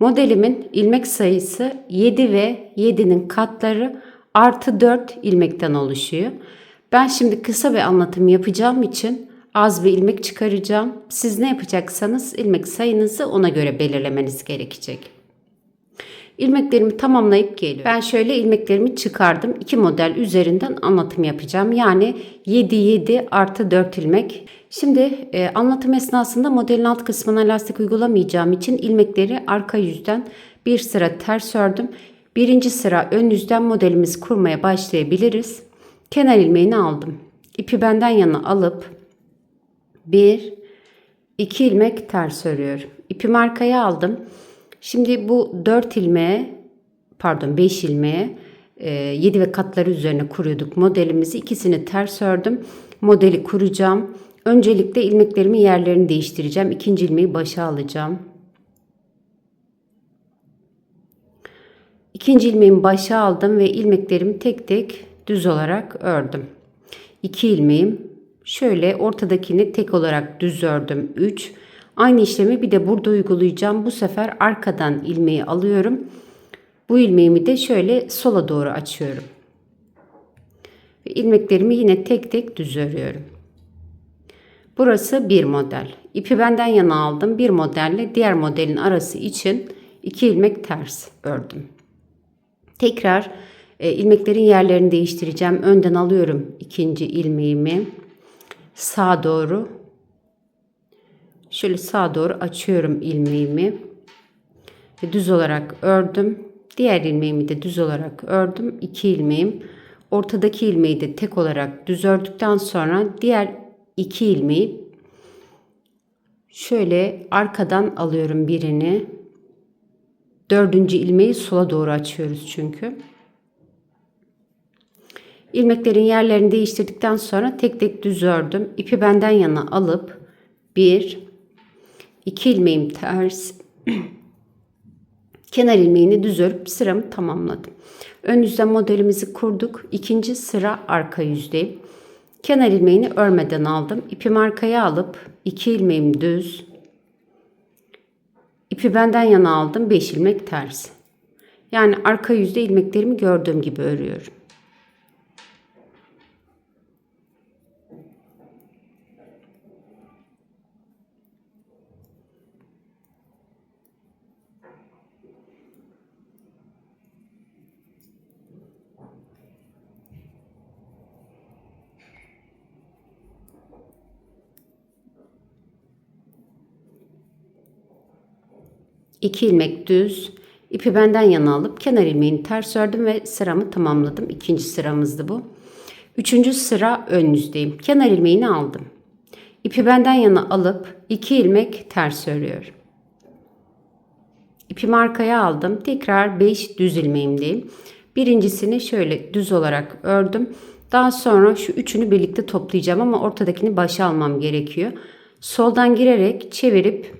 Modelimin ilmek sayısı 7 ve 7'nin katları artı 4 ilmekten oluşuyor. Ben şimdi kısa bir anlatım yapacağım için az bir ilmek çıkaracağım. Siz ne yapacaksanız ilmek sayınızı ona göre belirlemeniz gerekecek. İlmeklerimi tamamlayıp geliyorum. Ben şöyle ilmeklerimi çıkardım. İki model üzerinden anlatım yapacağım. Yani 7 7 artı 4 ilmek. Şimdi e, anlatım esnasında modelin alt kısmına lastik uygulamayacağım için ilmekleri arka yüzden bir sıra ters ördüm. Birinci sıra ön yüzden modelimizi kurmaya başlayabiliriz. Kenar ilmeğini aldım. İpi benden yana alıp bir, iki ilmek ters örüyorum. İpimi arkaya aldım. Şimdi bu 4 ilmeğe pardon 5 ilmeğe 7 ve katları üzerine kuruyorduk modelimizi. İkisini ters ördüm. Modeli kuracağım. Öncelikle ilmeklerimin yerlerini değiştireceğim. İkinci ilmeği başa alacağım. İkinci ilmeğimi başa aldım ve ilmeklerimi tek tek düz olarak ördüm. İki ilmeğim şöyle ortadakini tek olarak düz ördüm. 3 Aynı işlemi bir de burada uygulayacağım. Bu sefer arkadan ilmeği alıyorum. Bu ilmeğimi de şöyle sola doğru açıyorum. Ve ilmeklerimi yine tek tek düz örüyorum. Burası bir model. İpi benden yana aldım. Bir modelle diğer modelin arası için iki ilmek ters ördüm. Tekrar e, ilmeklerin yerlerini değiştireceğim. Önden alıyorum ikinci ilmeğimi. Sağa doğru Şöyle sağa doğru açıyorum ilmeğimi. Ve düz olarak ördüm. Diğer ilmeğimi de düz olarak ördüm. İki ilmeğim. Ortadaki ilmeği de tek olarak düz ördükten sonra diğer iki ilmeği şöyle arkadan alıyorum birini. Dördüncü ilmeği sola doğru açıyoruz çünkü. İlmeklerin yerlerini değiştirdikten sonra tek tek düz ördüm. İpi benden yana alıp bir, 2 ilmeğim ters. Kenar ilmeğini düz örüp sıramı tamamladım. Ön yüzden modelimizi kurduk. İkinci sıra arka yüzdeyim. Kenar ilmeğini örmeden aldım. İpimi arkaya alıp 2 ilmeğim düz. İpi benden yana aldım. 5 ilmek ters. Yani arka yüzde ilmeklerimi gördüğüm gibi örüyorum. 2 ilmek düz ipi benden yana alıp kenar ilmeğini ters ördüm ve sıramı tamamladım. İkinci sıramızdı bu. Üçüncü sıra ön yüzdeyim. Kenar ilmeğini aldım. İpi benden yana alıp 2 ilmek ters örüyorum. İpimi arkaya aldım. Tekrar 5 düz ilmeğimdeyim. Birincisini şöyle düz olarak ördüm. Daha sonra şu üçünü birlikte toplayacağım ama ortadakini başa almam gerekiyor. Soldan girerek çevirip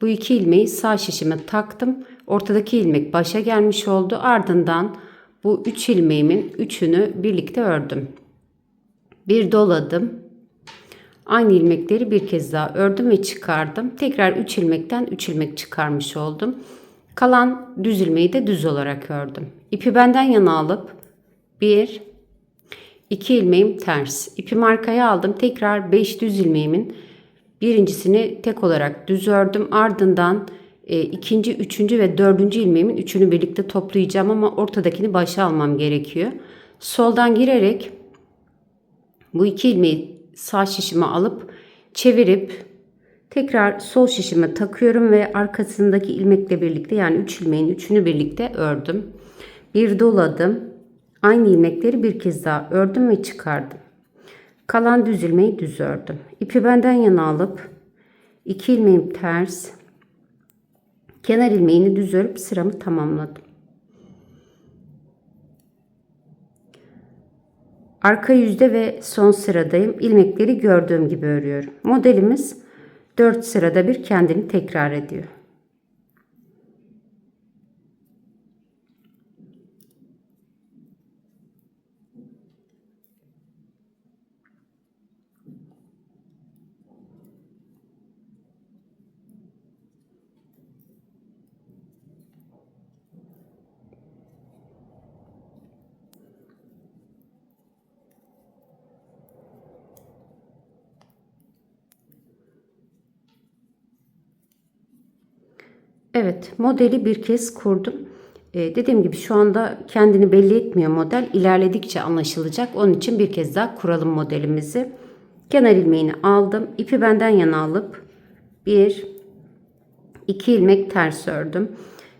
bu iki ilmeği sağ şişime taktım. Ortadaki ilmek başa gelmiş oldu. Ardından bu üç ilmeğimin üçünü birlikte ördüm. Bir doladım. Aynı ilmekleri bir kez daha ördüm ve çıkardım. Tekrar 3 ilmekten 3 ilmek çıkarmış oldum. Kalan düz ilmeği de düz olarak ördüm. İpi benden yana alıp 1 2 ilmeğim ters. İpimi arkaya aldım. Tekrar 5 düz ilmeğimin Birincisini tek olarak düz ördüm. Ardından e, ikinci, üçüncü ve dördüncü ilmeğimin üçünü birlikte toplayacağım ama ortadakini başa almam gerekiyor. Soldan girerek bu iki ilmeği sağ şişime alıp çevirip tekrar sol şişime takıyorum ve arkasındaki ilmekle birlikte yani üç ilmeğin üçünü birlikte ördüm. Bir doladım. Aynı ilmekleri bir kez daha ördüm ve çıkardım. Kalan düz ilmeği düz ördüm. İpi benden yana alıp iki ilmeğim ters Kenar ilmeğini düz örüp sıramı tamamladım. Arka yüzde ve son sıradayım. İlmekleri gördüğüm gibi örüyorum. Modelimiz 4 sırada bir kendini tekrar ediyor. Evet, modeli bir kez kurdum. Ee, dediğim gibi şu anda kendini belli etmiyor model. İlerledikçe anlaşılacak. Onun için bir kez daha kuralım modelimizi. Kenar ilmeğini aldım. İpi benden yana alıp bir, iki ilmek ters ördüm.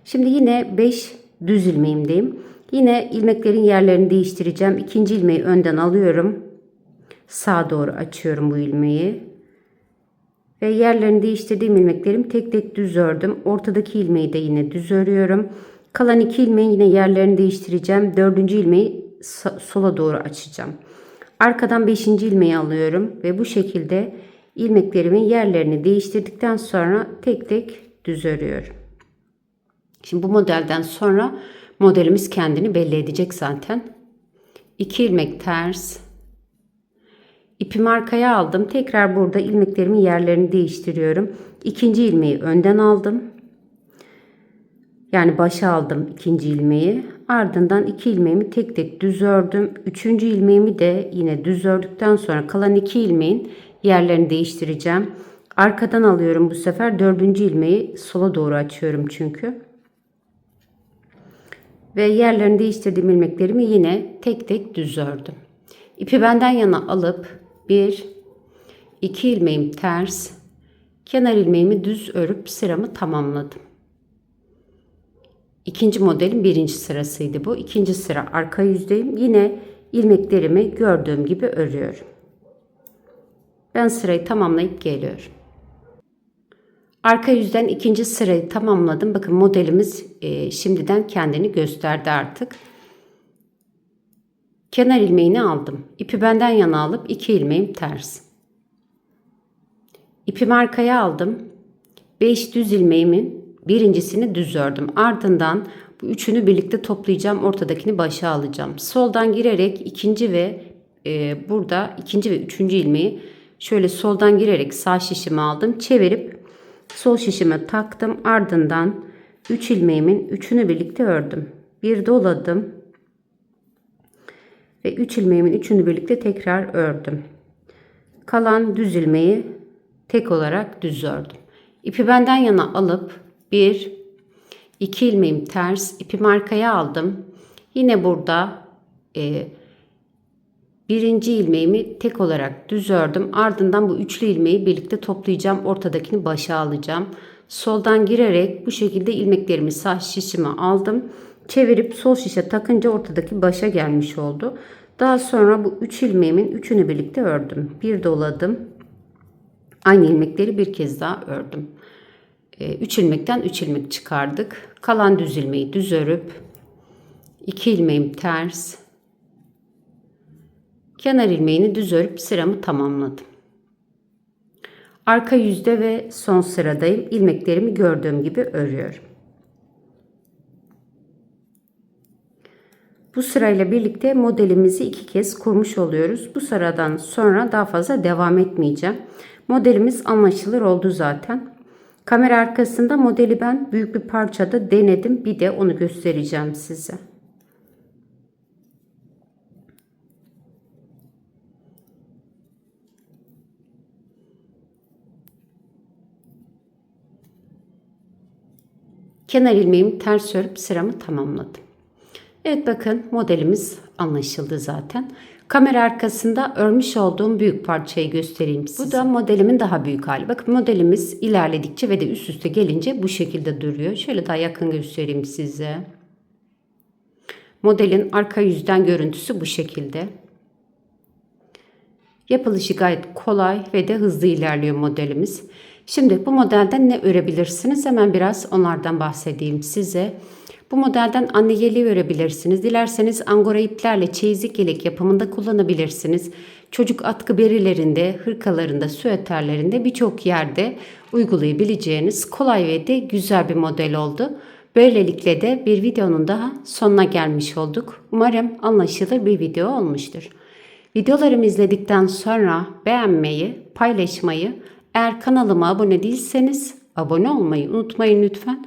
Şimdi yine 5 düz ilmeğimdeyim. Yine ilmeklerin yerlerini değiştireceğim. İkinci ilmeği önden alıyorum. Sağa doğru açıyorum bu ilmeği. Ve yerlerini değiştirdiğim ilmeklerim tek tek düz ördüm. Ortadaki ilmeği de yine düz örüyorum. Kalan iki ilmeğin yine yerlerini değiştireceğim. Dördüncü ilmeği sola doğru açacağım. Arkadan beşinci ilmeği alıyorum. Ve bu şekilde ilmeklerimin yerlerini değiştirdikten sonra tek tek düz örüyorum. Şimdi bu modelden sonra modelimiz kendini belli edecek zaten. 2 ilmek ters, İpimi arkaya aldım. Tekrar burada ilmeklerimin yerlerini değiştiriyorum. İkinci ilmeği önden aldım. Yani başa aldım ikinci ilmeği. Ardından iki ilmeğimi tek tek düz ördüm. Üçüncü ilmeğimi de yine düz ördükten sonra kalan iki ilmeğin yerlerini değiştireceğim. Arkadan alıyorum bu sefer. Dördüncü ilmeği sola doğru açıyorum çünkü. Ve yerlerini değiştirdiğim ilmeklerimi yine tek tek düz ördüm. İpi benden yana alıp 1 2 ilmeğim ters kenar ilmeğimi düz örüp sıramı tamamladım. İkinci modelin birinci sırasıydı bu. İkinci sıra arka yüzdeyim. Yine ilmeklerimi gördüğüm gibi örüyorum. Ben sırayı tamamlayıp geliyorum. Arka yüzden ikinci sırayı tamamladım. Bakın modelimiz e, şimdiden kendini gösterdi artık. Kenar ilmeğini aldım. İpi benden yana alıp iki ilmeğim ters. İpimi arkaya aldım. 5 düz ilmeğimin birincisini düz ördüm. Ardından bu üçünü birlikte toplayacağım. Ortadakini başa alacağım. Soldan girerek ikinci ve e, burada ikinci ve üçüncü ilmeği şöyle soldan girerek sağ şişimi aldım. Çevirip sol şişime taktım. Ardından 3 ilmeğimin üçünü birlikte ördüm. Bir doladım ve 3 ilmeğimin üçünü birlikte tekrar ördüm. Kalan düz ilmeği tek olarak düz ördüm. İpi benden yana alıp 1 2 ilmeğim ters ipimi arkaya aldım. Yine burada e, birinci ilmeğimi tek olarak düz ördüm. Ardından bu üçlü ilmeği birlikte toplayacağım. Ortadakini başa alacağım. Soldan girerek bu şekilde ilmeklerimi sağ şişime aldım çevirip sol şişe takınca ortadaki başa gelmiş oldu. Daha sonra bu 3 ilmeğimin üçünü birlikte ördüm. Bir doladım. Aynı ilmekleri bir kez daha ördüm. 3 e, ilmekten 3 ilmek çıkardık. Kalan düz ilmeği düz örüp 2 ilmeğim ters kenar ilmeğini düz örüp sıramı tamamladım. Arka yüzde ve son sıradayım. İlmeklerimi gördüğüm gibi örüyorum. Bu sırayla birlikte modelimizi iki kez kurmuş oluyoruz. Bu sıradan sonra daha fazla devam etmeyeceğim. Modelimiz anlaşılır oldu zaten. Kamera arkasında modeli ben büyük bir parçada denedim. Bir de onu göstereceğim size. Kenar ilmeğimi ters örüp sıramı tamamladım. Evet bakın modelimiz anlaşıldı zaten. Kamera arkasında örmüş olduğum büyük parçayı göstereyim size. Bu da modelimin daha büyük hali. Bakın modelimiz ilerledikçe ve de üst üste gelince bu şekilde duruyor. Şöyle daha yakın göstereyim size. Modelin arka yüzden görüntüsü bu şekilde. Yapılışı gayet kolay ve de hızlı ilerliyor modelimiz. Şimdi bu modelden ne örebilirsiniz? Hemen biraz onlardan bahsedeyim size. Bu modelden anne yeleği örebilirsiniz. Dilerseniz angora iplerle çeyizlik yelek yapımında kullanabilirsiniz. Çocuk atkı berilerinde, hırkalarında, süeterlerinde birçok yerde uygulayabileceğiniz kolay ve de güzel bir model oldu. Böylelikle de bir videonun daha sonuna gelmiş olduk. Umarım anlaşılır bir video olmuştur. Videolarımı izledikten sonra beğenmeyi, paylaşmayı, eğer kanalıma abone değilseniz abone olmayı unutmayın lütfen.